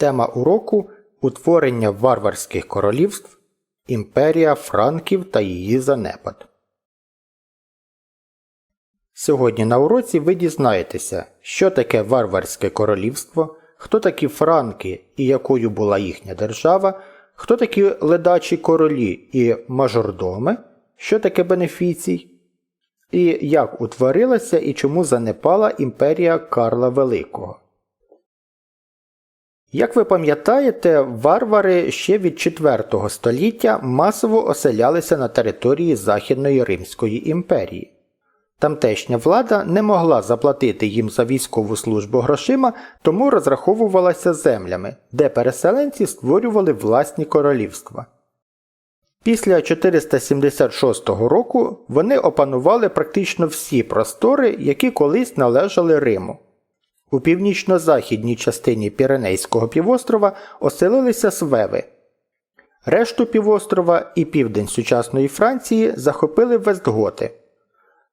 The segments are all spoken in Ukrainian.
Тема уроку утворення варварських королівств, імперія франків та її занепад. Сьогодні на уроці ви дізнаєтеся, що таке варварське королівство, хто такі франки і якою була їхня держава, хто такі ледачі королі і мажордоми, що таке бенефіцій, і як утворилася і чому занепала імперія Карла Великого. Як ви пам'ятаєте, варвари ще від IV століття масово оселялися на території Західної Римської імперії. Тамтешня влада не могла заплатити їм за військову службу грошима, тому розраховувалася землями, де переселенці створювали власні королівства. Після 476 року вони опанували практично всі простори, які колись належали Риму. У північно-західній частині Піренейського півострова оселилися свеви. Решту півострова і південь сучасної Франції захопили вестготи.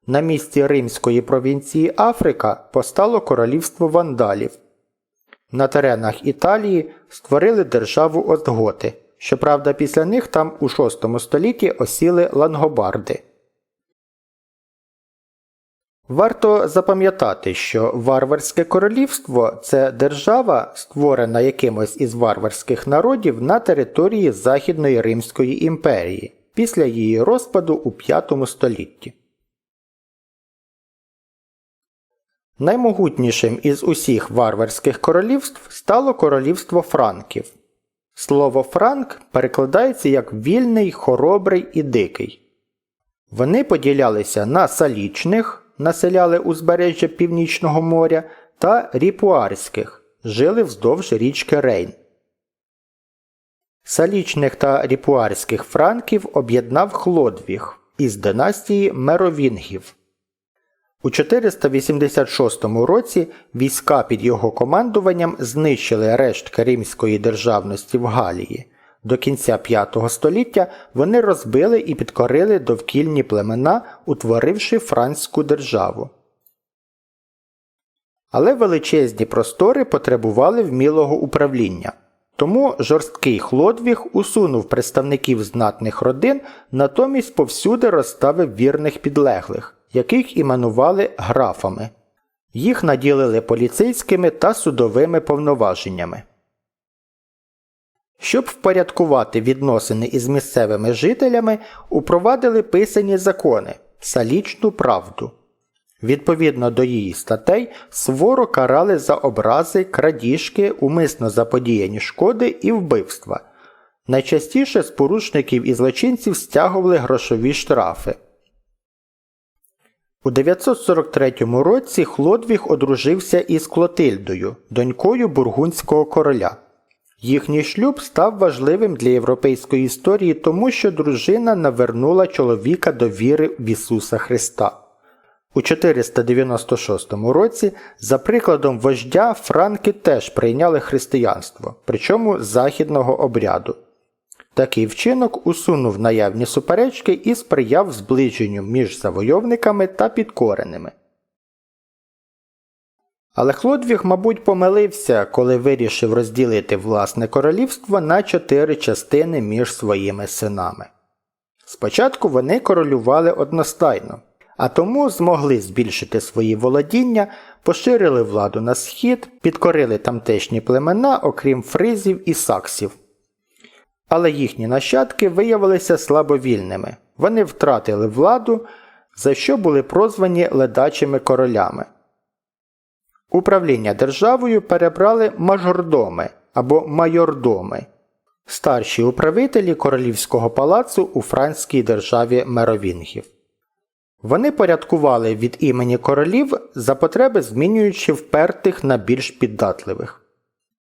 На місці римської провінції Африка постало королівство вандалів. На теренах Італії створили державу Остготи. Щоправда, після них там у VI столітті осіли лангобарди. Варто запам'ятати, що Варварське королівство це держава, створена якимось із варварських народів на території Західної Римської імперії після її розпаду у V столітті. Наймогутнішим із усіх варварських королівств стало королівство Франків. Слово Франк перекладається як вільний, хоробрий і дикий. Вони поділялися на салічних, населяли узбережжя Північного моря, та ріпуарських, жили вздовж річки Рейн. Салічних та ріпуарських франків об'єднав Хлодвіг із династії Меровінгів. У 486 році війська під його командуванням знищили рештки римської державності в Галії. До кінця V століття вони розбили і підкорили довкільні племена, утворивши франську державу. Але величезні простори потребували вмілого управління. Тому жорсткий Хлодвіг усунув представників знатних родин, натомість повсюди розставив вірних підлеглих яких іменували графами. Їх наділили поліцейськими та судовими повноваженнями. Щоб впорядкувати відносини із місцевими жителями, упровадили писані закони салічну правду. Відповідно до її статей, суворо карали за образи, крадіжки, умисно заподіяні шкоди і вбивства. Найчастіше з порушників і злочинців стягували грошові штрафи. У 943 році Хлодвіг одружився із Клотильдою, донькою бургундського короля. Їхній шлюб став важливим для європейської історії, тому що дружина навернула чоловіка до віри в Ісуса Христа. У 496 році, за прикладом вождя, франки теж прийняли християнство, причому західного обряду. Такий вчинок усунув наявні суперечки і сприяв зближенню між завойовниками та підкореними. Але Хлодвіг, мабуть, помилився, коли вирішив розділити власне королівство на чотири частини між своїми синами. Спочатку вони королювали одностайно, а тому змогли збільшити свої володіння, поширили владу на схід, підкорили тамтешні племена, окрім фризів і саксів. Але їхні нащадки виявилися слабовільними. Вони втратили владу, за що були прозвані ледачими королями. Управління державою перебрали мажордоми або майордоми, старші управителі королівського палацу у франській державі Меровінгів. Вони порядкували від імені королів за потреби змінюючи впертих на більш піддатливих.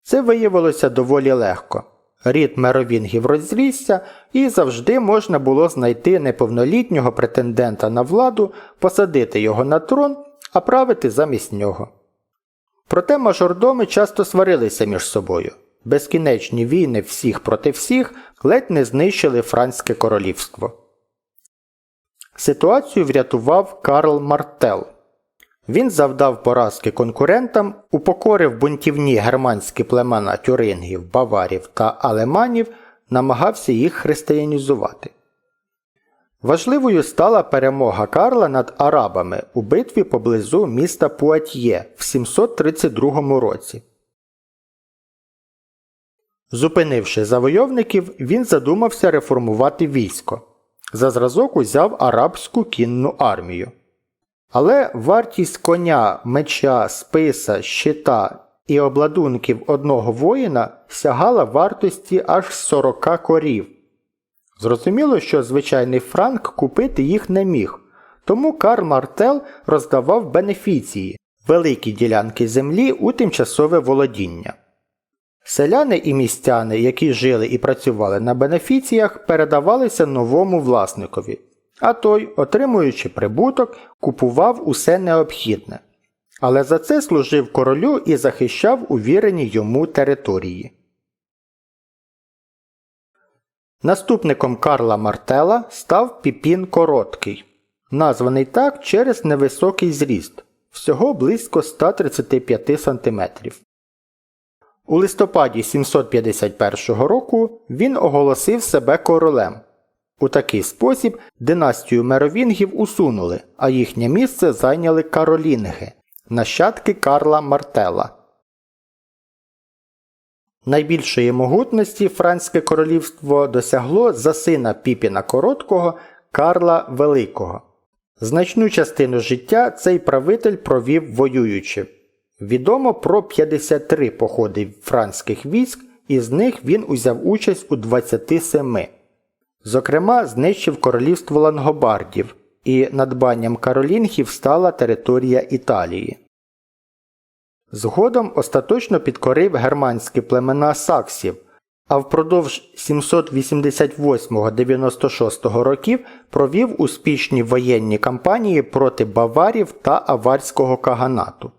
Це виявилося доволі легко. Рід меровінгів розрісся, і завжди можна було знайти неповнолітнього претендента на владу, посадити його на трон, а правити замість нього. Проте мажордоми часто сварилися між собою. Безкінечні війни всіх проти всіх ледь не знищили Франське королівство. Ситуацію врятував Карл Мартел. Він завдав поразки конкурентам, упокорив бунтівні германські племена тюрингів, баварів та алеманів, намагався їх християнізувати. Важливою стала перемога Карла над арабами у битві поблизу міста Пуатьє в 732 році. Зупинивши завойовників, він задумався реформувати військо. За зразок узяв арабську кінну армію. Але вартість коня, меча, списа, щита і обладунків одного воїна сягала вартості аж 40 корів. Зрозуміло, що звичайний франк купити їх не міг, тому Карл Мартел роздавав бенефіції великі ділянки землі у тимчасове володіння. Селяни і містяни, які жили і працювали на бенефіціях, передавалися новому власникові, а той, отримуючи прибуток, купував усе необхідне. Але за це служив королю і захищав увірені йому території. Наступником Карла Мартела став Піпін Короткий, названий так через невисокий зріст, всього близько 135 см. У листопаді 751 року він оголосив себе королем. У такий спосіб династію меровінгів усунули, а їхнє місце зайняли каролінги, нащадки Карла Мартела. Найбільшої могутності Франське королівство досягло за сина Піпіна Короткого Карла Великого. Значну частину життя цей правитель провів воюючи. Відомо про 53 походи франських військ, із них він узяв участь у 27. Зокрема, знищив королівство лангобардів, і надбанням каролінгів стала територія Італії. Згодом остаточно підкорив германські племена саксів, а впродовж 788-96 років провів успішні воєнні кампанії проти баварів та аварського каганату.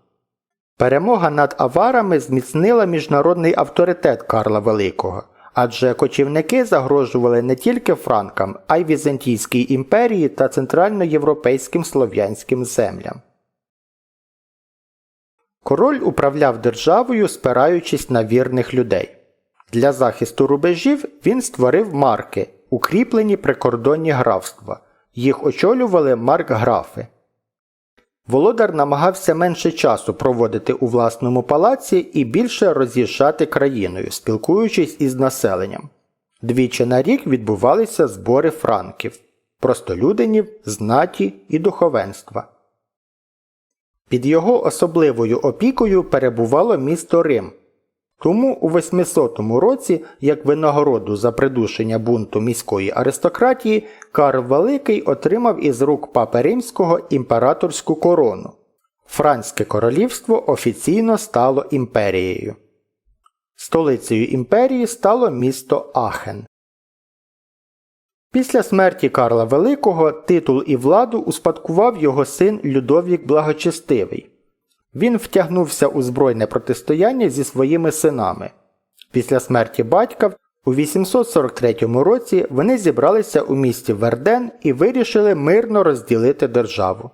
Перемога над аварами зміцнила міжнародний авторитет Карла Великого, адже кочівники загрожували не тільки франкам, а й Візантійській імперії та центральноєвропейським слов'янським землям. Король управляв державою, спираючись на вірних людей. Для захисту рубежів він створив марки, укріплені прикордонні графства. Їх очолювали маркграфи. Володар намагався менше часу проводити у власному палаці і більше роз'їжджати країною, спілкуючись із населенням. Двічі на рік відбувалися збори франків, простолюдинів, знаті і духовенства. Під його особливою опікою перебувало місто Рим. Тому у 800 році, як винагороду за придушення бунту міської аристократії, Карл Великий отримав із рук папи римського імператорську корону. Франське королівство офіційно стало імперією. Столицею імперії стало місто Ахен. Після смерті Карла Великого титул і владу успадкував його син Людовік Благочестивий. Він втягнувся у збройне протистояння зі своїми синами. Після смерті батька у 843 році вони зібралися у місті Верден і вирішили мирно розділити державу.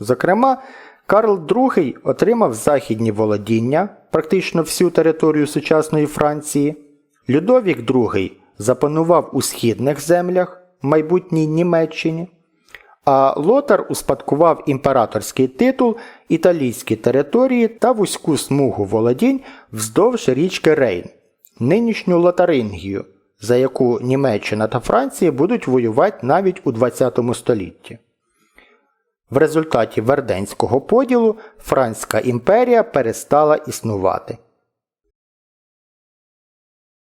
Зокрема, Карл II отримав західні володіння, практично всю територію сучасної Франції. Людовік II запанував у східних землях, майбутній Німеччині а Лотар успадкував імператорський титул, італійські території та вузьку смугу володінь вздовж річки Рейн, нинішню Лотарингію, за яку Німеччина та Франція будуть воювати навіть у ХХ столітті. В результаті Верденського поділу Франська імперія перестала існувати.